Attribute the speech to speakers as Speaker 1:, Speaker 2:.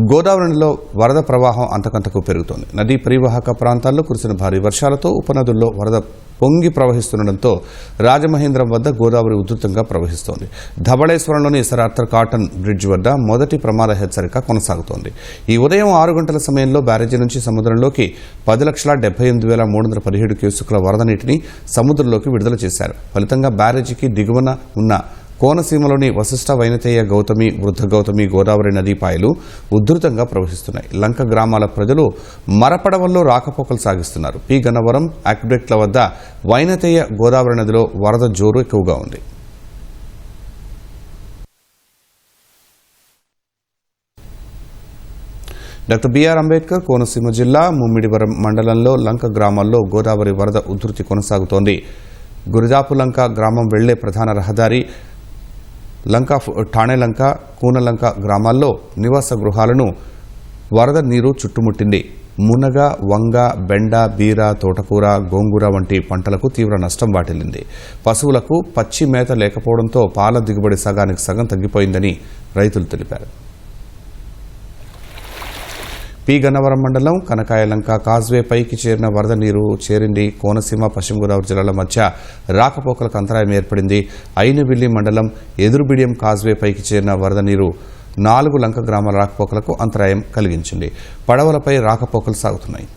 Speaker 1: గోదావరిలో వరద ప్రవాహం అంతకంతకు పెరుగుతోంది. నదీ పరివాహక ప్రాంతాల్లో కురిసిన భారీ వర్షాలతో ఉపనదుల్లో వరద పొంగి ప్రవహిస్తుండటంతో రాజమహేంద్రం వద్ద గోదావరి ఉధృతంగా ప్రవహిస్తోంది. ధవళేశ్వరంలోని సరార్థర్ కాటన్ బ్రిడ్జ్ వద్ద మొదటి ప్రమాద హెచ్చరిక కొనసాగుతోంది. ఈ ఉదయం ఆరు గంటల సమయంలో బ్యారేజీ నుంచి సముద్రంలోకి పది లక్షల డెబ్బై ఎనిమిది వేల మూడు వందల పదిహేడు క్యూసెక్ల వరద నీటిని సముద్రంలోకి విడుదల చేశారు. ఫలితంగా బ్యారేజీకి దిగువన ఉన్న కోనసీమలోని వశిష్ట వైనతేయ గౌతమి వృద్ధ గౌతమి గోదావరి నదీపాయలు ఉధృతంగా ప్రవహిస్తున్నాయి. లంక గ్రామాల ప్రజలు మరపడవల్లో రాకపోకలు సాగిస్తున్నారు. పి. గన్నవరం అక్వెక్ట్ల వద్ద వైనతేయ గోదావరి నదిలో వరద జోరు ఎక్కువగా ఉంది. డాక్టర్ బిఆర్ అంబేద్కర్ కోనసీమ జిల్లా ముమ్మిడివరం మండలంలో లంక గ్రామాల్లో గోదావరి వరద ఉధృతి కొనసాగుతోంది. గురిజాపులంక గ్రామం వెళ్ళే ప్రధాన రహదారి లంక ఠాణేలంక కూనలంక గ్రామాల్లో నివాస గృహాలను వరద నీరు చుట్టుముట్టింది. మునగ వంగ బెండ బీర తోటకూర గోంగూర వంటి పంటలకు తీవ్ర నష్టం వాటిల్లింది. పశువులకు పచ్చి మేత లేకపోవడంతో పాల దిగుబడి సగానికి సగం తగ్గిపోయిందని రైతులు తెలిపారు. పి గన్నవరం మండలం కనకాయలంక కాజ్వే పైకి చేరిన వరద నీరు చేరింది. కోనసీమ పశ్చిమ గోదావరి జిల్లాల మధ్య రాకపోకలకు అంతరాయం ఏర్పడింది. అయినవిల్లి మండలం ఎదురుబిడియం కాజ్వే పైకి చేరిన వరద నీరు నాలుగు లంక గ్రామాల రాకపోకలకు అంతరాయం కలిగించింది. పడవలపై రాకపోకలు సాగుతున్నాయి.